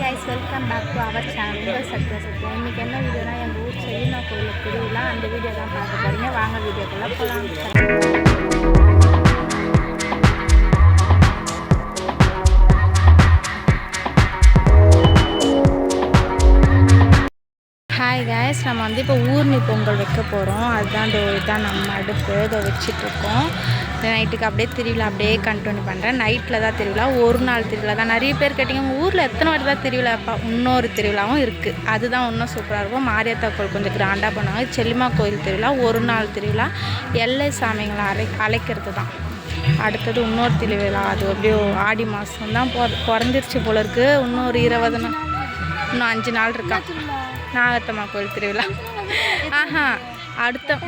Guys welcome back to our channel உங்கள் சத்யா சத்யா. இன்றைக்கி என்ன வீடியோனா எங்கள் ஊர் செல்லினா கோயில் திருவிழா. அந்த வீடியோ தான் பார்க்க போகிறீங்க வாங்க வீடியோக்குள்ளே போகலாம் ஹாய் கைஸ் நம்ம வந்து இப்போ ஊர்னி பொங்கல் வைக்க போகிறோம் அதுதான் இந்த இதுதான் நம்ம அடுப்பு. இதை வச்சிட்ருக்கோம் நைட்டுக்கு அப்படியே திருவிழா அப்படியே கண்டினியூ பண்ணுறேன் நைட்டில் தான் திருவிழா ஒரு நாள் திருவிழா தான். நிறைய பேர் கேட்டிங்க உங்கள் ஊரில் எத்தனை வாட்டி தான் திருவிழா வைப்பா இன்னொரு திருவிழாவும் இருக்குது அதுதான் இன்னும் சூப்பராக இருக்கும். மாரியாத்தா கோயில் கொஞ்சம் கிராண்டாக பண்ணுவாங்க. செல்லிமா கோயில் திருவிழா ஒரு நாள் திருவிழா. எல்லை சாமிங்களை அரை அழைக்கிறது தான். அடுத்தது இன்னொரு திருவிழா அது அப்படியே ஆடி மாதம் தான் பொ பிறந்துருச்சு போல இருக்குது இன்னொரு இருபது நாள் இன்னும் அஞ்சு நாள் இருக்கா? நாகத்தம்மா கோயில் திருவிழா. ஆஹா அடுத்த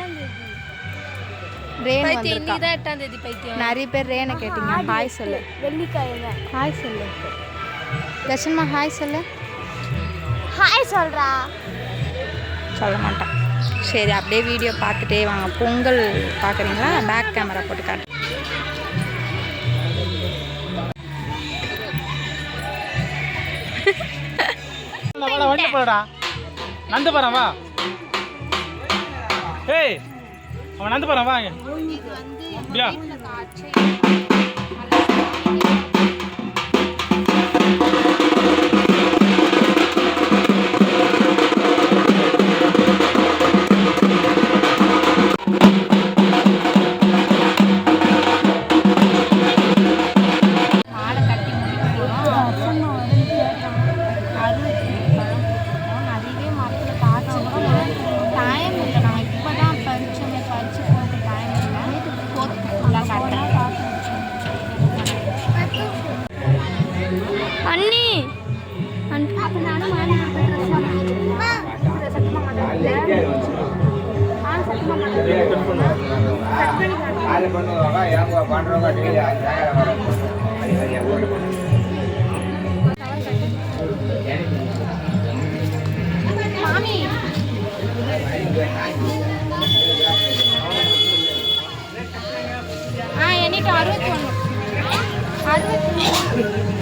ரேன் வந்திருக்கா. தான் எட்டாம் தேதி பைத்தியம். நிறைய பேர் ரேனை கேட்டீங்க. ஹாய் சொல்லு. வெள்ளிக்கிழமை. ஹாய் சொல்லு. தர்ஷன்மா ஹாய் சொல்லு. ஹாய் சொல்றா. சொல்ல மாட்டான் சரி அப்படியே வீடியோ பார்த்துட்டே வாங்க. பொங்கல் பார்க்குறீங்களா? பேக் கேமரா போட்டு காட்டு. வண்டி போடா நந்து போறான் வா. அவன் நந்து போறான் வா அப்படியா? அது பண்ணுவாங்க இறங்குவா பண்ணுறவங்க டெய்லி வரும். அது ஆ அறுபத்தி ஒன்று அறுபத்தி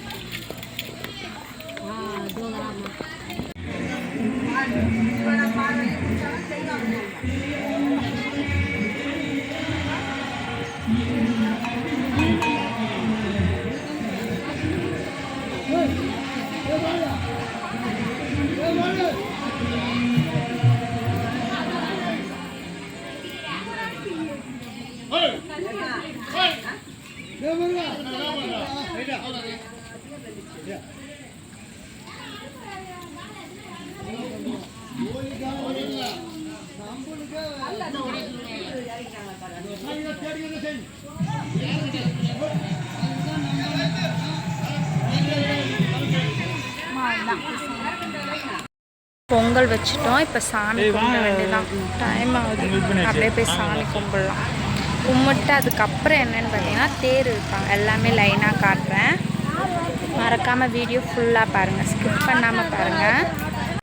Thank you. பொங்கல் வச்சுட்டோம். இப்போ சாமி கும்பிட. வேண்டியதான் டைம் ஆகுது. அப்படியே போய் சாமி கும்பிடலாம். கும்பிட்டு அதுக்கப்புறம் என்னன்னு பார்த்தீங்கன்னா தேர் இருப்பாங்க எல்லாமே லைனாக காட்டுறேன். மறக்காமல் வீடியோ ஃபுல்லாக பாருங்கள் ஸ்கிப் பண்ணாமல் பாருங்கள்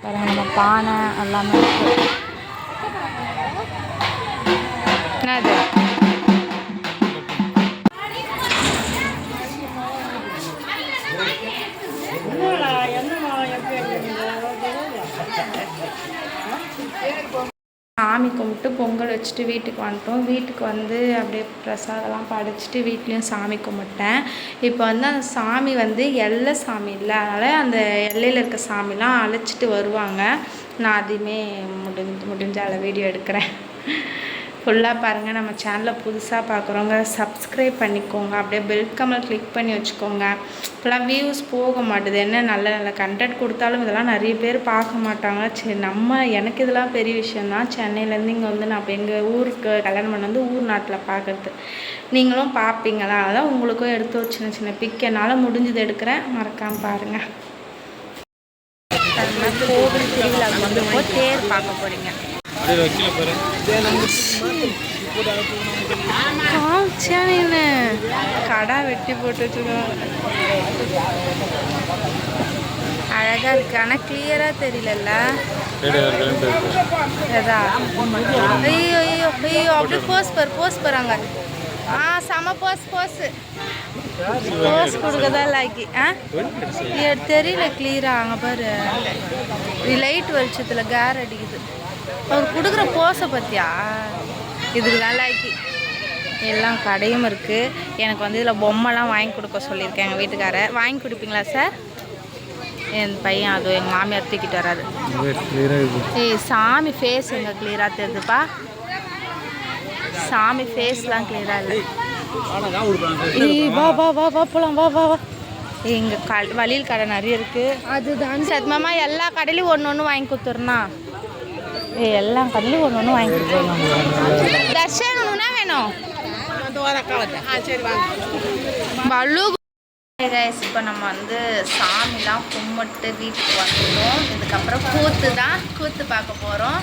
பாருங்கள் நம்ம பானை எல்லாமே என்னது சாமி கும்பிட்டு பொங்கல் வச்சுட்டு வீட்டுக்கு வந்துட்டோம். வீட்டுக்கு வந்து அப்படியே பிரசாதம்லாம் படைச்சிட்டு வீட்லேயும் சாமி கும்பிட்டேன். இப்போ வந்து அந்த சாமி வந்து எல்லை சாமி இல்லை. அதனால் அந்த எல்லையில் இருக்க சாமிலாம் அழைச்சிட்டு வருவாங்க. நான் அதையுமே முடிஞ்சு முடிஞ்ச அளவு வீடியோ எடுக்கிறேன். ஃபுல்லாக பாருங்கள் நம்ம சேனலில் புதுசாக பார்க்குறவங்க சப்ஸ்கிரைப் பண்ணிக்கோங்க. அப்படியே பெல் கமல் கிளிக் பண்ணி வச்சுக்கோங்க. இப்போலாம் வியூஸ் போக மாட்டுது. என்ன நல்ல நல்ல கண்டென்ட் கொடுத்தாலும் இதெல்லாம் நிறைய பேர் பார்க்க மாட்டாங்க. சரி நம்ம எனக்கு இதெல்லாம் பெரிய விஷயந்தான் சென்னையிலேருந்து இங்கே வந்து நான் இப்போ எங்கள் ஊருக்கு கல்யாணம் பண்ண வந்து ஊர் நாட்டில் பார்க்குறது. நீங்களும் பார்ப்பீங்களா? அதான் உங்களுக்கும் எடுத்து ஒரு சின்ன சின்ன பிக் என்னால் முடிஞ்சது எடுக்கிறேன். மறக்காமல் பாருங்கள் கோவில் திருவிழாவுக்கு வந்து தேர் பார்க்க போகிறீங்க அப்படியே வக்கீல பாரு. காமிச்சியா நீனு கடா வெட்டி போட்டு வச்சுருக்காங்க அழகா இருக்கு. ஆனா கிளியரா தெரியலல்ல. எதா ஐயோ ஐயோ போஸ் பாரு போஸ் பாருங்க ஆ செம போஸ் போஸ் போஸ் கொடுக்கதா லாக்கி ஆ? தெரியல கிளியரா அங்க பாரு. லைட் வெளிச்சத்துல கேர் அடிக்குது. அவர் கொடுக்குற போஸை பத்தியா இதுக்கு தான் லாக்கி எல்லாம் கடையும் இருக்குது எனக்கு வந்து இதில் பொம்மைலாம் வாங்கி கொடுக்க சொல்லியிருக்கேன் எங்கள் வீட்டுக்காரர். வாங்கி கொடுப்பீங்களா சார்? என் பையன் அது எங்கள் மாமியார் தூக்கிட்டு வராது ஏய் சாமி ஃபேஸ் எங்கே கிளியராக தெரியுதுப்பா? சாமி ஃபேஸ்லாம் கிளியராக இல்லை. ஏய் வா வா வா வா போலாம் வா வா வா. எங்கள் க வழியில் கடை நிறைய இருக்குது அதுதான். சத்மாமா எல்லா கடையிலையும் ஒன்று ஒன்று வாங்கி கொடுத்துருண்ணா எல்லா கடையிலையும் ஒன்று ஒன்று வாங்கி கொடுத்துருணும் தர்ஷன் ஒன்றுனா வேணும். பலு கைஸ் இப்போ நம்ம வந்து சாமிலாம் கும்பிட்டு வீட்டுக்கு வந்துட்டோம். இதுக்கப்புறம் கூத்து தான் கூத்து பார்க்க போகிறோம்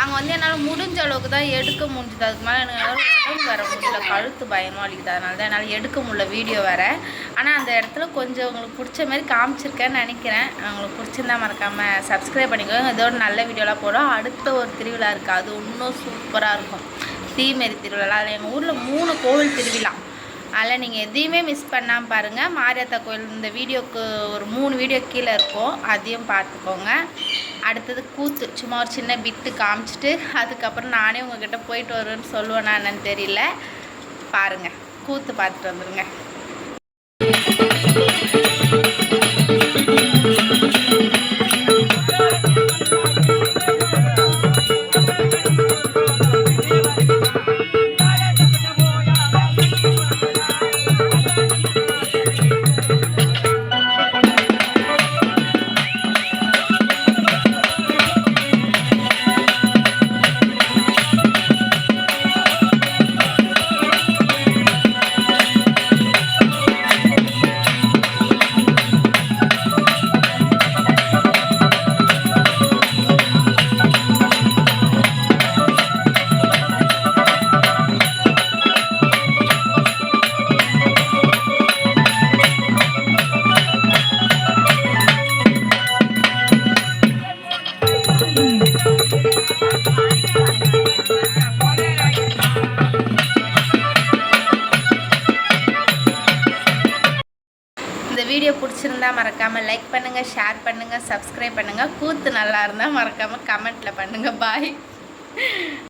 அங்கே வந்து என்னால் முடிஞ்ச அளவுக்கு தான் எடுக்க முடிஞ்சது. அதுக்கு மேலே எனக்கு உடம்பு வர முடியல. கழுத்து பயமாக அழிக்குது அதனால தான் என்னால் எடுக்க முடியல வீடியோ வேறு. ஆனால் அந்த இடத்துல கொஞ்சம் உங்களுக்கு பிடிச்ச மாதிரி காமிச்சிருக்கேன்னு நினைக்கிறேன். உங்களுக்கு பிடிச்சிருந்தா மறக்காமல் சப்ஸ்கிரைப் பண்ணிக்கோங்க. இதோட நல்ல வீடியோலாம் போகிறோம் அடுத்த ஒரு திருவிழா இருக்குது அது இன்னும் சூப்பராக இருக்கும். தீமேரி திருவிழா எங்கள் ஊரில் மூணு கோவில் திருவிழா. அதில் நீங்கள் எதையுமே மிஸ் பண்ணாமல் பாருங்கள் மாரியாத்தா கோயில் இந்த வீடியோக்கு ஒரு மூணு வீடியோ கீழே இருக்கும். அதையும் பார்த்துக்கோங்க. அடுத்தது கூத்து. சும்மா ஒரு சின்ன பிட்டு காமிச்சிட்டு அதுக்கப்புறம் நானே உங்ககிட்ட போயிட்டு வருவேன்னு சொல்லுவேன் என்னன்னு தெரியல. பாருங்கள் கூத்து பார்த்துட்டு வந்துடுங்க இருந்தால் மறக்காமல் லைக் பண்ணுங்கள் ஷேர் பண்ணுங்கள் சப்ஸ்கிரைப் பண்ணுங்கள் கூத்து நல்லா இருந்தால் மறக்காமல் கமெண்ட்டில் பண்ணுங்கள் பாய்